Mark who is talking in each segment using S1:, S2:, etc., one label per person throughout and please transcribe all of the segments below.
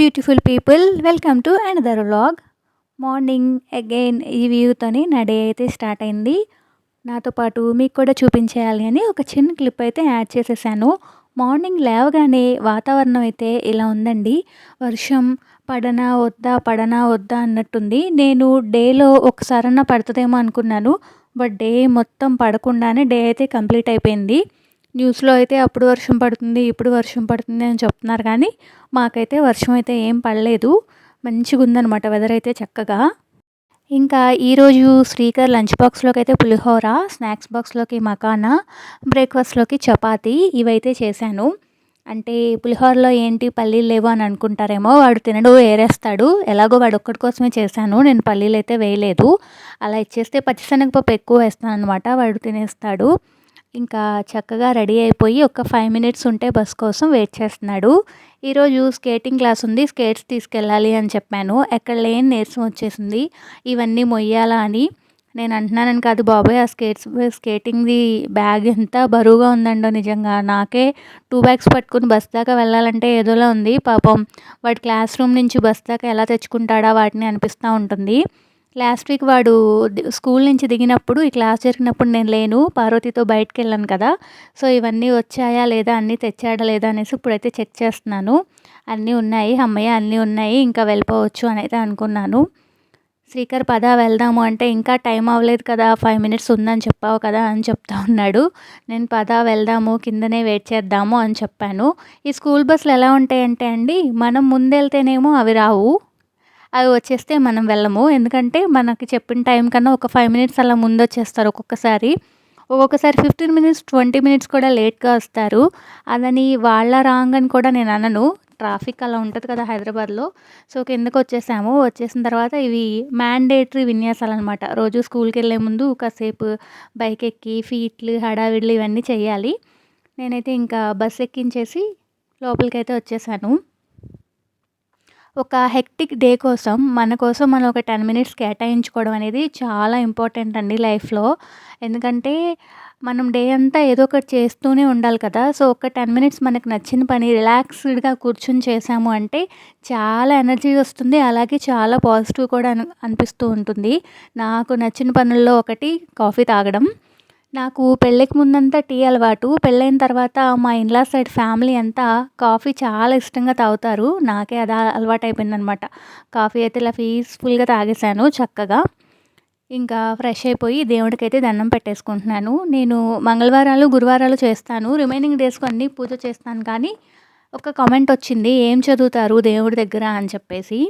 S1: Beautiful people welcome to another vlog morning again ఈ వ్యూతోని నా డే అయితే స్టార్ట్ అయింది. నాతో పాటు మీకు కూడా చూపించేయాలి అని ఒక చిన్న క్లిప్ అయితే యాడ్ చేసేసాను. మార్నింగ్ లేవగానే వాతావరణం అయితే ఇలా ఉందండి. వర్షం పడనా వద్దా పడనా వద్దా అన్నట్టుంది. నేను డేలో ఒకసారన్నా పడుతుందేమో అనుకున్నాను. బట్ డే మొత్తం పడకుండానే డే అయితే కంప్లీట్ అయిపోయింది. న్యూస్లో అయితే అప్పుడు వర్షం పడుతుంది ఇప్పుడు వర్షం పడుతుంది అని చెప్తున్నారు. కానీ మాకైతే వర్షం అయితే ఏం పడలేదు. మంచిగా ఉందన్నమాట వెదర్ అయితే చక్కగా. ఇంకా ఈరోజు శ్రీకర్ లంచ్ బాక్స్లోకి అయితే పులిహోర స్నాక్స్ బాక్స్లోకి మకానా బ్రేక్ఫాస్ట్లోకి చపాతీ ఇవైతే చేశాను. అంటే పులిహోరలో ఏంటి పల్లీలు లేవు అని అనుకుంటారేమో వాడు తినడు ఏరేస్తాడు. ఎలాగో వాడు ఒక్కడి కోసమే చేశాను నేను పల్లీలు అయితే వేయలేదు. అలా ఇచ్చేస్తే పచ్చిశనగపప్పు ఎక్కువ వేస్తాను అనమాట వాడు తినేస్తాడు. ఇంకా చక్కగా రెడీ అయిపోయి ఒక ఫైవ్ మినిట్స్ ఉంటే బస్ కోసం వెయిట్ చేస్తున్నాడు. ఈరోజు స్కేటింగ్ క్లాస్ ఉంది స్కేట్స్ తీసుకెళ్ళాలి అని చెప్పాను. ఎక్కడ లేని నీరసం వచ్చేసింది. ఇవన్నీ మొయ్యాలా అని నేను అంటున్నానని కాదు బాబాయ్ ఆ స్కేట్స్ స్కేటింగ్ది బ్యాగ్ ఎంత బరువుగా ఉందండో నిజంగా. నాకే టూ బ్యాగ్స్ పట్టుకుని బస్ దాకా వెళ్ళాలంటే ఏదోలా ఉంది. పాపం వాడి క్లాస్ రూమ్ నుంచి బస్ దాకా ఎలా తెచ్చుకుంటాడా వాటిని అనిపిస్తూ ఉంటుంది. లాస్ట్ వీక్ వాడు స్కూల్ నుంచి దిగినప్పుడు ఈ క్లాస్ జరిగినప్పుడు నేను లేను పార్వతితో బయటకు వెళ్ళాను కదా. సో ఇవన్నీ వచ్చాయా లేదా అన్నీ తెచ్చాడా లేదా అనేసి ఇప్పుడైతే చెక్ చేస్తున్నాను. అన్నీ ఉన్నాయి అమ్మయ్య అన్నీ ఉన్నాయి ఇంకా వెళ్ళిపోవచ్చు అని అయితే అనుకున్నాను. శ్రీకర్ పద వెళ్దాము అంటే ఇంకా టైం అవ్వలేదు కదా ఫైవ్ మినిట్స్ ఉందని చెప్పావు కదా అని చెప్తా ఉన్నాడు. నేను పద వెళ్దాము కిందనే వెయిట్ చేద్దాము అని చెప్పాను. ఈ స్కూల్ బస్సులు ఎలా ఉంటాయంటే అండి మనం ముందెళ్తేనేమో అవి రావు. అవి వచ్చేస్తే మనం వెళ్ళము. ఎందుకంటే మనకి చెప్పిన టైం కన్నా ఒక ఫైవ్ మినిట్స్ అలా ముందు వచ్చేస్తారు ఒక్కొక్కసారి. ఒక్కొక్కసారి ఫిఫ్టీన్ మినిట్స్ ట్వంటీ మినిట్స్ కూడా లేట్గా వస్తారు. అదని వాళ్ళ రాంగ్ అని కూడా నేను అనను. ట్రాఫిక్ అలా ఉంటుంది కదా హైదరాబాద్లో. సో కిందకు వచ్చేసాము. వచ్చేసిన తర్వాత ఇవి మ్యాండేటరీ విన్యాసాలు అనమాట రోజు స్కూల్కి వెళ్ళే ముందు కాసేపు బైక్ ఎక్కి ఫీట్లు హడావిడ్లు ఇవన్నీ చేయాలి నేనైతే ఇంకా బస్ ఎక్కించేసి లోపలికైతే వచ్చేసాను. ఒక హెక్టిక్ డే కోసం మన కోసం మనం ఒక టెన్ మినిట్స్ కేటాయించుకోవడం అనేది చాలా ఇంపార్టెంట్ అండి లైఫ్లో. ఎందుకంటే మనం డే అంతా ఏదో ఒకటి చేస్తూనే ఉండాలి కదా. సో ఒక టెన్ మినిట్స్ మనకు నచ్చిన పని రిలాక్స్డ్గా కూర్చొని చేసాము అంటే చాలా ఎనర్జీ వస్తుంది. అలాగే చాలా పాజిటివ్ కూడా అనిపిస్తూ ఉంటుంది. నాకు నచ్చిన పనుల్లో ఒకటి కాఫీ తాగడం. నాకు పెళ్ళికి ముందంతా టీ అలవాటు. పెళ్ళైన తర్వాత మా ఇన్లా సైడ్ ఫ్యామిలీ అంతా కాఫీ చాలా ఇష్టంగా తాగుతారు. నాకే అది అలవాటు అయిపోయిందనమాట కాఫీ అయితే ఇలా పీస్ఫుల్గా తాగేశాను చక్కగా. ఇంకా ఫ్రెష్ అయిపోయి దేవుడికి అయితే దండం పెట్టేసుకుంటున్నాను. నేను మంగళవారాలు గురువారాలు చేస్తాను. రిమైనింగ్ డేస్కి అన్నీ పూజ చేస్తాను కానీ ఒక కామెంట్ వచ్చింది ఏం చదువుతారు దేవుడి దగ్గర? అని చెప్పేసి.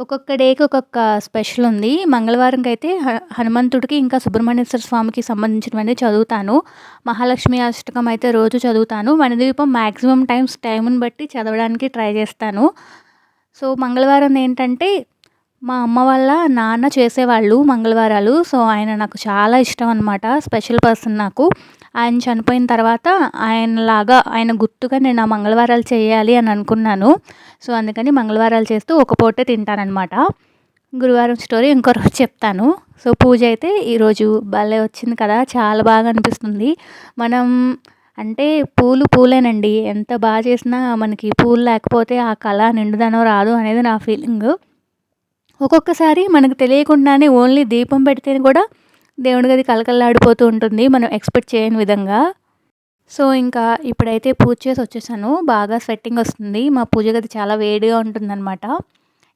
S1: ఒక్కొక్క డేకి ఒక్కొక్క స్పెషల్ ఉంది. మంగళవారంకి అయితే హనుమంతుడికి ఇంకా సుబ్రహ్మణ్యేశ్వర స్వామికి సంబంధించినవన్నీ చదువుతాను. మహాలక్ష్మి అష్టకం అయితే రోజు చదువుతాను. వనదీపం మ్యాక్సిమం టైమ్స్ టైంని బట్టి చదవడానికి ట్రై చేస్తాను. సో మంగళవారం ఏంటంటే మా అమ్మ వాళ్ళ నాన్న చేసేవాళ్ళు మంగళవారాలు. సో ఆయన నాకు చాలా ఇష్టం అనమాట స్పెషల్ పర్సన్ నాకు. ఆయన చనిపోయిన తర్వాత ఆయనలాగా ఆయన గుర్తుగా నేను ఆ మంగళవారాలు చేయాలి అని అనుకున్నాను. సో అందుకని మంగళవారాలు చేస్తూ ఒక పూటే తింటానమాట గురువారం స్టోరీ ఇంకో రోజు చెప్తాను. సో పూజ అయితే ఈరోజు భలే వచ్చింది కదా చాలా బాగా అనిపిస్తుంది. మనం అంటే పూలు పూలేనండి ఎంత బాగా చేసినా మనకి పూలు లేకపోతే ఆ కళ నిండుదనో రాదు అనేది నా ఫీలింగ్. ఒక్కొక్కసారి మనకు తెలియకుండానే ఓన్లీ దీపం పెడితే కూడా దేవుడి గది కలకల్లాడిపోతూ ఉంటుంది. మనం ఎక్స్పెక్ట్ చేయని విధంగా. సో ఇంకా ఇప్పుడైతే పూజ చేసి వచ్చేసాను. బాగా స్వెట్టింగ్ వస్తుంది. మా పూజ గది చాలా వేడిగా ఉంటుందన్నమాట.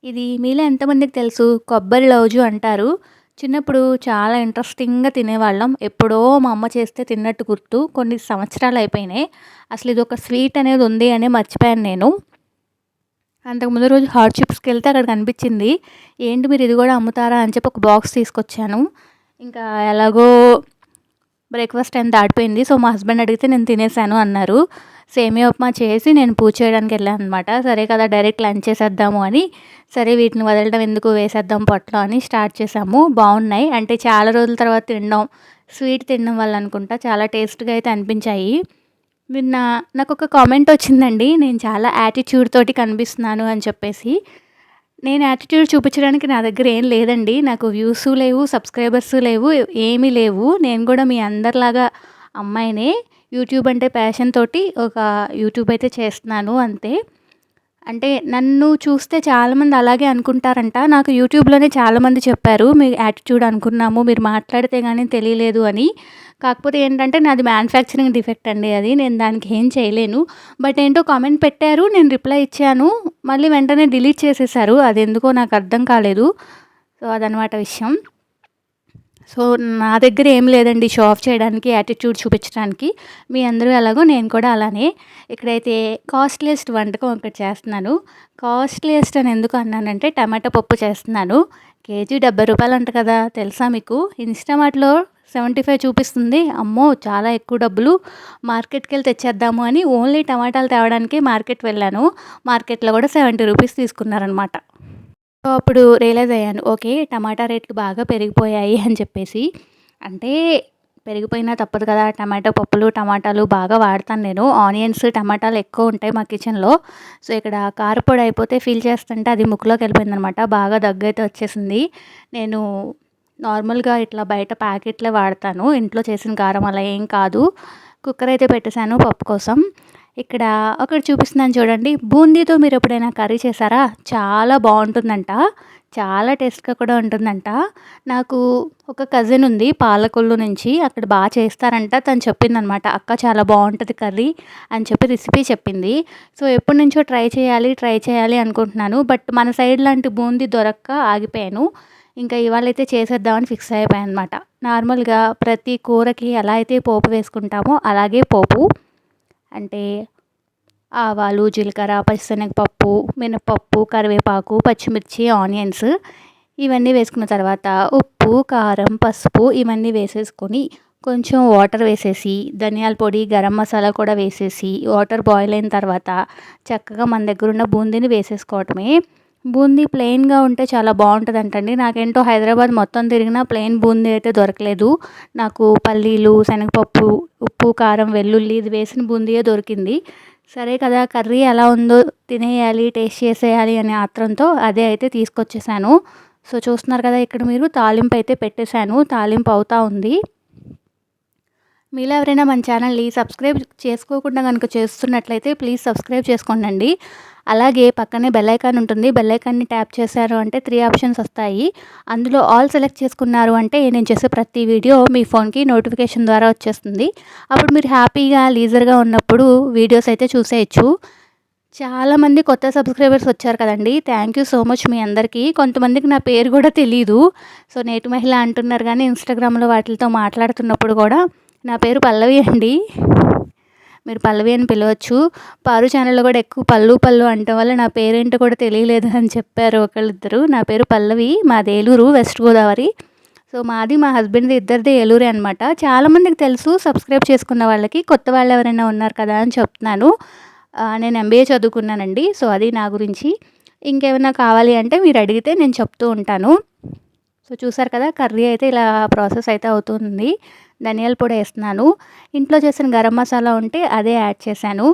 S1: ఇది మీలో ఎంతమందికి తెలుసు? కొబ్బరి లౌజు అంటారు. చిన్నప్పుడు చాలా ఇంట్రెస్టింగ్గా తినేవాళ్ళం. ఎప్పుడో మా అమ్మ చేస్తే తిన్నట్టు గుర్తు. కొన్ని సంవత్సరాలు అయిపోయినాయి. అసలు ఇది ఒక స్వీట్ అనేది ఉంది అని మర్చిపోయాను నేను. అంతకుముందు రోజు హాట్ చిప్స్కి వెళ్తే అక్కడ కనిపించింది. ఏంటి మీరు ఇది కూడా అమ్ముతారా? అని చెప్పి ఒక బాక్స్ తీసుకొచ్చాను. ఇంకా ఎలాగో బ్రేక్ఫాస్ట్ టైం దాటిపోయింది. సో మా హస్బెండ్ అడిగితే నేను తినేసాను అన్నారు. సేమియా ఉప్మా చేసి నేను పూజ చేయడానికి వెళ్ళాను అనమాట సరే కదా డైరెక్ట్ లంచ్ చేసేద్దాము అని. సరే వీటిని వదలడం ఎందుకు? వేసేద్దాం పొట్టలో అని స్టార్ట్ చేసాము. బాగున్నాయి. అంటే చాలా రోజుల తర్వాత తినడం స్వీట్ తినడం వల్ల అనుకుంటా. చాలా టేస్ట్గా అయితే అనిపించాయి. నిన్న నాకు ఒక కామెంట్ వచ్చిందండి. నేను చాలా యాటిట్యూడ్ తోటి కనిపిస్తున్నాను అని చెప్పేసి. నేను యాటిట్యూడ్ చూపించడానికి నా దగ్గర ఏం లేదండి. నాకు వ్యూస్ లేవు సబ్స్క్రైబర్స్ లేవు ఏమీ లేవు. నేను కూడా మీ అందరిలాగా అమ్మాయినే. యూట్యూబ్ అంటే ప్యాషన్ తోటి ఒక యూట్యూబ్ అయితే చేస్తున్నాను అంతే. అంటే నన్ను చూస్తే చాలామంది అలాగే అనుకుంటారంట. నాకు యూట్యూబ్లోనే చాలామంది చెప్పారు మీ యాటిట్యూడ్ అనుకున్నాము మీరు మాట్లాడితే కానీ తెలియలేదు అని. కాకపోతే ఏంటంటే నాది మ్యానుఫ్యాక్చరింగ్ డిఫెక్ట్ అండి అది. నేను దానికి ఏం చేయలేను. బట్ ఏంటో కామెంట్ పెట్టారు నేను రిప్లై ఇచ్చాను. మళ్ళీ వెంటనే డిలీట్ చేసేసారు. అది ఎందుకో నాకు అర్థం కాలేదు. సో అదనమాట విషయం. సో నా దగ్గర ఏం లేదండి షో ఆఫ్ చేయడానికి యాటిట్యూడ్ చూపించడానికి. మీ అందరూ ఎలాగో నేను కూడా అలానే. ఇక్కడైతే కాస్ట్లీయెస్ట్ వంటకం ఒకటి చేస్తున్నాను. కాస్ట్లీయెస్ట్ అని ఎందుకు అన్నానంటే టమాటా పప్పు చేస్తున్నాను. కేజీ డెబ్బై రూపాయలు అంట కదా తెలుసా మీకు? ఇన్స్టామార్ట్లో సెవెంటీ ఫైవ్ చూపిస్తుంది. అమ్మో చాలా ఎక్కువ డబ్బులు. మార్కెట్కి వెళ్ళి తెచ్చేద్దాము అని ఓన్లీ టమాటాలు తేవడానికి మార్కెట్ వెళ్ళాను. మార్కెట్లో కూడా సెవెంటీ రూపీస్ తీసుకున్నారనమాట సో అప్పుడు రియలైజ్ అయ్యాను. ఓకే టమాటా రేట్లు బాగా పెరిగిపోయాయి అని చెప్పేసి. అంటే పెరిగిపోయినా తప్పదు కదా టమాటో పప్పులు టమాటాలు బాగా వాడతాను నేను. ఆనియన్స్ టమాటాలు ఎక్కువ ఉంటాయి మా కిచెన్లో. సో ఇక్కడ కారపొడి అయిపోతే ఫీల్ చేస్తుంటే అది ముక్కులోకి వెళ్ళిపోయింది అనమాట బాగా దగ్గైతే వచ్చేసింది. నేను నార్మల్గా ఇట్లా బయట ప్యాకెట్లే వాడతాను. ఇంట్లో చేసిన కారం అలా ఏం కాదు. కుక్కర్ అయితే పెట్టేశాను పప్పు కోసం. ఇక్కడ ఒకటి చూపిస్తున్నాను చూడండి. బూందీతో మీరు ఎప్పుడైనా కర్రీ చేశారా? చాలా బాగుంటుందంట. చాలా టేస్ట్గా కూడా ఉంటుందంట. నాకు ఒక కజిన్ ఉంది పాలకొల్లు నుంచి. అక్కడ బాగా చేస్తారంట. తను చెప్పిందనమాట అక్క చాలా బాగుంటుంది కర్రీ అని చెప్పి రెసిపీ చెప్పింది. సో ఎప్పటి నుంచో ట్రై చేయాలి ట్రై చేయాలి అనుకుంటున్నాను. బట్ మన సైడ్ లాంటి బూందీ దొరక్క ఆగిపోయాను. ఇంకా ఇవాళ అయితే చేసేద్దామని ఫిక్స్ అయిపోయాను అనమాట నార్మల్గా ప్రతి కూరకి ఎలా అయితే పోపు వేసుకుంటామో అలాగే పోపు. అంటే ఆవాలు జీలకర్ర పచ్చిశనగపప్పు మినపప్పు కరివేపాకు పచ్చిమిర్చి ఆనియన్స్ ఇవన్నీ వేసుకున్న తర్వాత ఉప్పు కారం పసుపు ఇవన్నీ వేసేసుకొని కొంచెం వాటర్ వేసేసి ధనియాల పొడి గరం మసాలా కూడా వేసేసి వాటర్ బాయిల్ అయిన తర్వాత చక్కగా మన దగ్గర ఉన్న బూందీని వేసేసుకోవటమే. బూందీ ప్లెయిన్గా ఉంటే చాలా బాగుంటుంది అంటండి నాకేంటో హైదరాబాద్ మొత్తం తిరిగినా ప్లెయిన్ బూందీ అయితే దొరకలేదు. నాకు పల్లీలు శనగపప్పు ఉప్పు కారం వెల్లుల్లి ఇది వేసిన బూందీయే దొరికింది. సరే కదా కర్రీ ఎలా ఉందో తినేయాలి టేస్ట్ చేసేయాలి అనే ఆత్రంతో అదే అయితే తీసుకొచ్చేసాను. సో చూస్తున్నారు కదా ఇక్కడ మీరు తాలింపు అయితే పెట్టేశాను. తాలింపు అవుతా ఉంది. మీలో ఎవరైనా మన ఛానల్ని సబ్స్క్రైబ్ చేసుకోకుండా కనుక చేస్తున్నట్లయితే ప్లీజ్ సబ్స్క్రైబ్ చేసుకోండి అలాగే పక్కనే బెల్ ఐకాన్ ఉంటుంది. బెల్ ఐకాన్ని ట్యాప్ చేశారు అంటే త్రీ ఆప్షన్స్ వస్తాయి. అందులో ఆల్ సెలెక్ట్ చేసుకున్నారు అంటే నేను చేసే ప్రతి వీడియో మీ ఫోన్కి నోటిఫికేషన్ ద్వారా వచ్చేస్తుంది. అప్పుడు మీరు హ్యాపీగా లీజర్గా ఉన్నప్పుడు వీడియోస్ అయితే చూసేయచ్చు. చాలామంది కొత్త సబ్స్క్రైబర్స్ వచ్చారు కదండి. థ్యాంక్ యూ సో మచ్ మీ అందరికీ. కొంతమందికి నా పేరు కూడా తెలీదు. సో నేటి మహిళ అంటున్నారు కానీ ఇన్స్టాగ్రామ్లో వాటితో మాట్లాడుతున్నప్పుడు కూడా నా పేరు పల్లవి అండి. మీరు పల్లవి అని పిలవచ్చు. పారు ఛానల్లో కూడా ఎక్కువ పళ్ళు పళ్ళు అంటం వల్ల నా పేరేంటో కూడా తెలియలేదు అని చెప్పారు ఒకళ్ళిద్దరు. నా పేరు పల్లవి మాది ఏలూరు వెస్ట్ గోదావరి. సో మాది మా హస్బెండ్ది ఇద్దరిది ఏలూరే అనమాట చాలామందికి తెలుసు సబ్స్క్రైబ్ చేసుకున్న వాళ్ళకి. కొత్త వాళ్ళు ఎవరైనా ఉన్నారు కదా అని చెప్తున్నాను. నేను ఎంబీఏ చదువుకున్నానండి. సో అది నా గురించి. ఇంకేమైనా కావాలి అంటే మీరు అడిగితే నేను చెప్తూ ఉంటాను. సో చూసారు కదా కర్రీ అయితే ఇలా ప్రాసెస్ అయితే అవుతుంది. ధనియాల పొడి వేస్తున్నాను. ఇంట్లో చేసిన గరం మసాలా ఉంటే అదే యాడ్ చేశాను.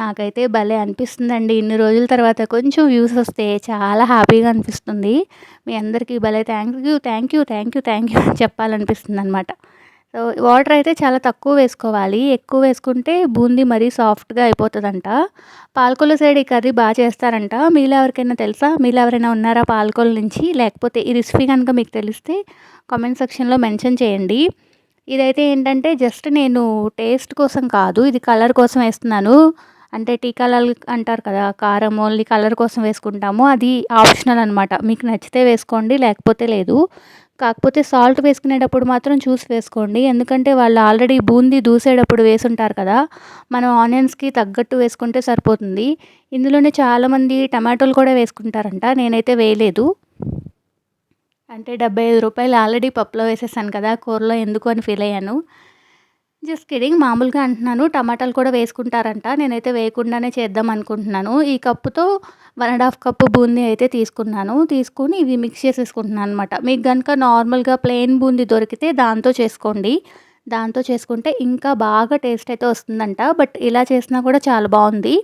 S1: నాకైతే భలే అనిపిస్తుందండి. ఇన్ని రోజుల తర్వాత కొంచెం వ్యూస్ వస్తే చాలా హ్యాపీగా అనిపిస్తుంది. మీ అందరికీ భలే thank you thank you thank you thank you అని చెప్పాలనిపిస్తుంది అనమాట సో వాటర్ అయితే చాలా తక్కువ వేసుకోవాలి. ఎక్కువ వేసుకుంటే బూందీ మరీ సాఫ్ట్గా అయిపోతుందంట. పాలకొల్లు సైడ్ ఈ కర్రీ బాగా చేస్తారంట. మీలో ఎవరికైనా తెలుసా? మీలో ఎవరైనా ఉన్నారా పాలకొల్లు నుంచి? లేకపోతే ఈ రెసిపీ కనుక మీకు తెలిస్తే కామెంట్ సెక్షన్లో మెన్షన్ చేయండి. ఇదైతే ఏంటంటే జస్ట్ నేను టేస్ట్ కోసం కాదు ఇది కలర్ కోసం వేస్తున్నాను. అంటే టీ కలర్ అంటారు కదా కారం ఓన్లీ కలర్ కోసం వేసుకుంటాము. అది ఆప్షనల్ అనమాట మీకు నచ్చితే వేసుకోండి లేకపోతే లేదు. కాకపోతే సాల్ట్ వేసుకునేటప్పుడు మాత్రం చూసి వేసుకోండి. ఎందుకంటే వాళ్ళు ఆల్రెడీ బూందీ దూసేటప్పుడు వేసుంటారు కదా మనం ఆనియన్స్కి తగ్గట్టు వేసుకుంటే సరిపోతుంది. ఇందులోనే చాలామంది టమాటోలు కూడా వేసుకుంటారంట నేనైతే వేయలేదు. అంటే డెబ్బై ఐదు రూపాయలు ఆల్రెడీ పప్పులో వేసేసాను కదా కూరలో ఎందుకు అని ఫీల్ అయ్యాను. జస్ట్ కిడింగ్ మామూలుగా అంటున్నాను టమాటాలు కూడా వేసుకుంటారంట నేనైతే వేయకుండానే చేద్దాం అనుకుంటున్నాను. ఈ కప్పుతో one and half cup boondi అయితే తీసుకున్నాను తీసుకుని ఇవి మిక్స్ చేసేసుకుంటున్నాను అనమాట మీకు కనుక నార్మల్గా ప్లెయిన్ బూందీ దొరికితే దాంతో చేసుకోండి. దాంతో చేసుకుంటే ఇంకా బాగా టేస్ట్ అయితే వస్తుందంట బట్ ఇలా చేసినా కూడా చాలా బాగుంది.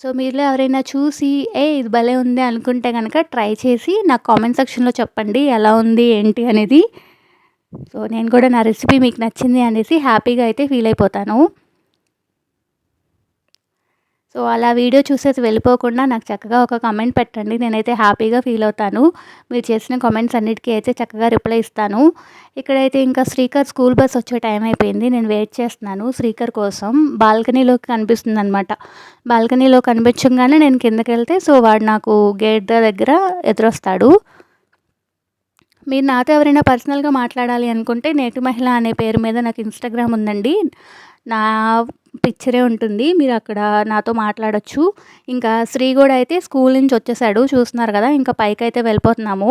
S1: సో మీరులో ఎవరైనా చూసి ఏ ఇది భలే ఉంది అనుకుంటే కనుక ట్రై చేసి నాకు కామెంట్ సెక్షన్లో చెప్పండి ఎలా ఉంది ఏంటి అనేది. సో నేను కూడా నా రెసిపీ మీకు నచ్చింది అనేసి హ్యాపీగా అయితే ఫీల్ అయిపోతాను. సో అలా వీడియో చూసేసి వెళ్ళిపోకుండా నాకు చక్కగా ఒక కమెంట్ పెట్టండి. నేనైతే హ్యాపీగా ఫీల్ అవుతాను. మీరు చేసిన కామెంట్స్ అన్నిటికీ అయితే చక్కగా రిప్లై ఇస్తాను. ఇక్కడైతే ఇంకా శ్రీకర్ స్కూల్ బస్ వచ్చే టైం అయిపోయింది. నేను వెయిట్ చేస్తున్నాను శ్రీకర్ కోసం. బాల్కనీలోకి కనిపిస్తుంది అనమాట బాల్కనీలో కనిపించగానే నేను కిందకి వెళ్తే సో వాడు నాకు గేట్ దగ్గర ఎదురొస్తాడు. మీరు నాతో ఎవరైనా పర్సనల్గా మాట్లాడాలి అనుకుంటే నేటి మహిళ అనే పేరు మీద నాకు ఇన్స్టాగ్రామ్ ఉందండి. నా పిక్చరే ఉంటుంది. మీరు అక్కడ నాతో మాట్లాడచ్చు. ఇంకా శ్రీ కూడా అయితే స్కూల్ నుంచి వచ్చేసాడు. చూస్తున్నారు కదా ఇంకా పైకి అయితే వెళ్ళిపోతున్నాము.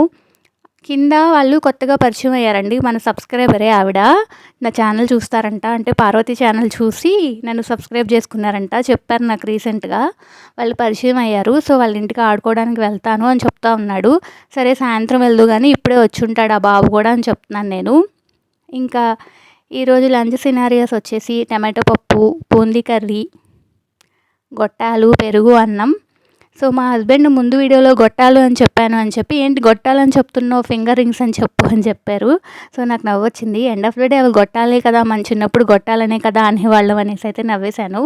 S1: కింద వాళ్ళు కొత్తగా పరిచయం అయ్యారండి. మన సబ్స్క్రైబరే ఆవిడ. నా ఛానల్ చూస్తారంట. అంటే పార్వతి ఛానల్ చూసి నన్ను సబ్స్క్రైబ్ చేసుకున్నారంట. చెప్పారు నాకు రీసెంట్గా. వాళ్ళు పరిచయం అయ్యారు. సో వాళ్ళ ఇంటికి ఆడుకోవడానికి వెళ్తాను అని చెప్తా ఉన్నాడు. సరే సాయంత్రం వెళ్దు కానీ ఇప్పుడే వచ్చి ఉంటాడు ఆ బాబు కూడా అని చెప్తున్నాను నేను. ఇంకా ఈరోజు లంచ్ సినారియోస్ వచ్చేసి టమాటో పప్పు బూందీ కర్రీ గొట్టాలు పెరుగు అన్నం. సో మా హస్బెండ్ ముందు వీడియోలో గొట్టాలు అని చెప్పాను అని చెప్పి ఏంటి గొట్టాలు అని చెప్తున్నావు? ఫింగర్ రింగ్స్ అని చెప్పు అని చెప్పారు. సో నాకు నవ్వొచ్చింది. ఎండ్ ఆఫ్ ద డే అవి గొట్టాలే కదా మన చిన్నప్పుడు గొట్టాలనే కదా అనేవాళ్ళం అనేసి అయితే నవ్వేశాను.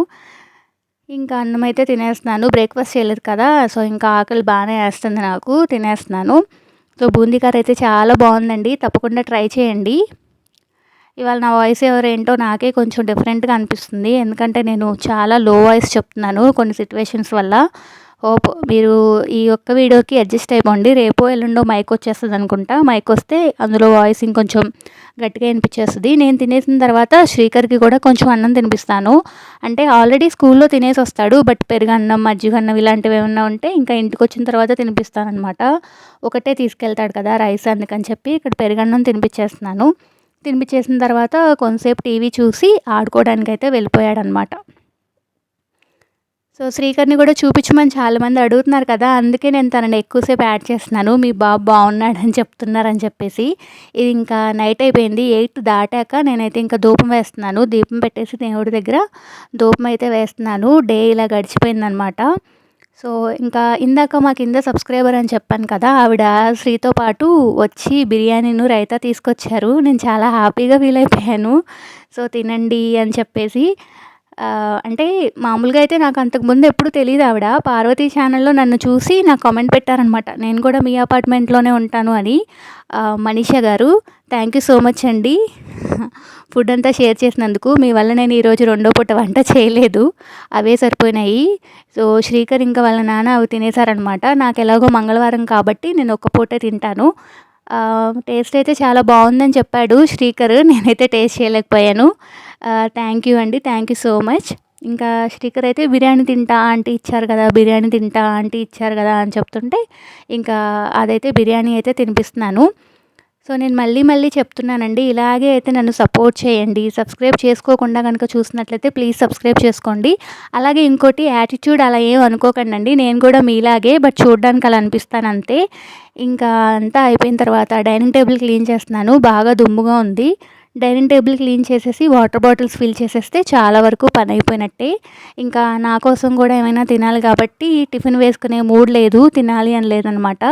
S1: ఇంకా అన్నం అయితే తినేస్తున్నాను. బ్రేక్ఫాస్ట్ చేయలేదు కదా సో ఇంకా ఆకలి బాగానే వేస్తుంది నాకు తినేస్తున్నాను. సో బూందీ కర్రీ అయితే చాలా బాగుందండి. తప్పకుండా ట్రై చేయండి. ఇవాళ నా వాయిస్ ఎవరేంటో నాకే కొంచెం డిఫరెంట్గా అనిపిస్తుంది. ఎందుకంటే నేను చాలా లో వాయిస్ చెప్తున్నాను కొన్ని సిచ్యువేషన్స్ వల్ల. హోప్ మీరు ఈ ఒక్క వీడియోకి అడ్జస్ట్ అయిపోండి. రేపు ఎల్లుండో మైక్ వచ్చేస్తుంది అనుకుంటా. మైక్ వస్తే అందులో వాయిస్ ఇంకొంచెం గట్టిగా వినిపించేస్తుంది. నేను తినేసిన తర్వాత శ్రీకర్కి కూడా కొంచెం అన్నం తినిపిస్తాను. అంటే ఆల్రెడీ స్కూల్లో తినేసి వస్తాడు. బట్ పెరుగన్నం మజ్జిగన్నం ఇలాంటివి ఏమన్నా ఉంటే ఇంకా ఇంటికి వచ్చిన తర్వాత తినిపిస్తాను అనమాట ఒకటే తీసుకెళ్తాడు కదా రైస్ అందుకని చెప్పి ఇక్కడ పెరుగన్నం తినిపించేస్తున్నాను. తినిపించేసిన తర్వాత కొంతసేపు టీవీ చూసి ఆడుకోవడానికి అయితే వెళ్ళిపోయాడనమాట. సో శ్రీకర్ని కూడా చూపించమని చాలామంది అడుగుతున్నారు కదా అందుకే నేను తనని ఎక్కువసేపు యాడ్ చేస్తున్నాను మీ బాబు బాగున్నాడని చెప్తున్నారని చెప్పేసి. ఇది ఇంకా నైట్ అయిపోయింది ఎయిట్ దాటాక నేనైతే ఇంకా ధూపం వేస్తున్నాను దీపం పెట్టేసి దేవుడి దగ్గర ధూపం అయితే వేస్తున్నాను డే ఇలా గడిచిపోయిందనమాట. సో ఇంకా ఇందాక మా కింద సబ్స్క్రైబర్ అని చెప్పాను కదా ఆవిడ శ్రీతో పాటు వచ్చి బిర్యానీను రైతా తీసుకొచ్చారు. నేను చాలా హ్యాపీగా ఫీల్ అయిపోయాను. సో తినండి అని చెప్పేసి అంటే మామూలుగా అయితే నాకు అంతకుముందు ఎప్పుడు తెలియదు ఆవిడ. పార్వతీ ఛానల్లో నన్ను చూసి నాకు కామెంట్ పెట్టారనమాట నేను కూడా మీ అపార్ట్మెంట్లోనే ఉంటాను అని. మనీషా గారు థ్యాంక్ యూ సో మచ్ అండి. ఫుడ్ అంతా షేర్ చేసినందుకు. మీ వల్ల నేను ఈరోజు రెండో పూట వంట చేయలేదు. అవే సరిపోయినాయి. సో శ్రీకర్ ఇంకా వాళ్ళ నాన్న అవి తినేశారనమాట నాకు ఎలాగో మంగళవారం కాబట్టి నేను ఒక్క పూటే తింటాను. టేస్ట్ అయితే చాలా బాగుందని చెప్పాడు శ్రీకర్. నేనైతే టేస్ట్ చేయలేకపోయాను. థ్యాంక్ యూ అండి. థ్యాంక్ యూ సో మచ్ ఇంకా స్టిక్కర్ అయితే బిర్యానీ తింటా ఆంటీ ఇచ్చారు కదా బిర్యానీ తింటా ఆంటీ ఇచ్చారు కదా అని చెప్తుంటే ఇంకా అదైతే బిర్యానీ అయితే తినిపిస్తున్నాను. సో నేను మళ్ళీ మళ్ళీ చెప్తున్నానండి. ఇలాగే అయితే నన్ను సపోర్ట్ చేయండి. సబ్స్క్రైబ్ చేసుకోకుండా కనుక చూసినట్లయితే ప్లీజ్ సబ్స్క్రైబ్ చేసుకోండి. అలాగే ఇంకోటి యాటిట్యూడ్ అలా ఏం అనుకోకండి అండి నేను కూడా మీలాగే బట్ చూడడానికి అలా అనిపిస్తాను అంతే. ఇంకా అంతా అయిపోయిన తర్వాత డైనింగ్ టేబుల్ క్లీన్ చేస్తున్నాను. బాగా దుమ్ముగా ఉంది. డైనింగ్ టేబుల్ క్లీన్ చేసేసి వాటర్ బాటిల్స్ ఫిల్ చేసేస్తే చాలా వరకు పని అయిపోయినట్టే. ఇంకా నా కోసం కూడా ఏమైనా తినాలి కాబట్టి టిఫిన్ వేసుకునే మూడ్ లేదు తినాలి అని లేదనమాట.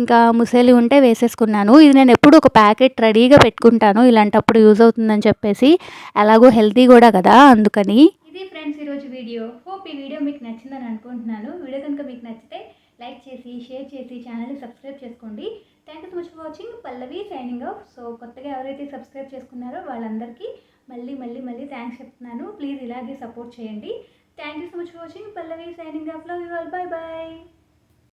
S1: ఇంకా ముసేలి ఉంటే వేసేసుకున్నాను. ఇది నేను ఎప్పుడు ఒక ప్యాకెట్ రెడీగా పెట్టుకుంటాను. ఇలాంటప్పుడు యూజ్ అవుతుందని చెప్పేసి ఎలాగో హెల్తీ కూడా కదా అందుకని.
S2: ఇది ఫ్రెండ్స్ ఈరోజు వీడియో. హోప్ ఈ వీడియో మీకు నచ్చిందని అనుకుంటున్నాను. వీడియో కనుక మీకు నచ్చితే లైక్ చేసి షేర్ చేసి ఛానల్ని సబ్స్క్రైబ్ చేసుకోండి. Thank you so much for watching. Pallavi signing off. So కొత్తగా ఎవరైతే సబ్స్క్రైబ్ చేసుకున్నారో వాళ్ళందరికీ మళ్ళీ మళ్ళీ మళ్ళీ థ్యాంక్స్ చెప్తున్నాను. ప్లీజ్ ఇలాగే సపోర్ట్ చేయండి. Thank you so much for watching. Pallavi signing off. Love you all bye bye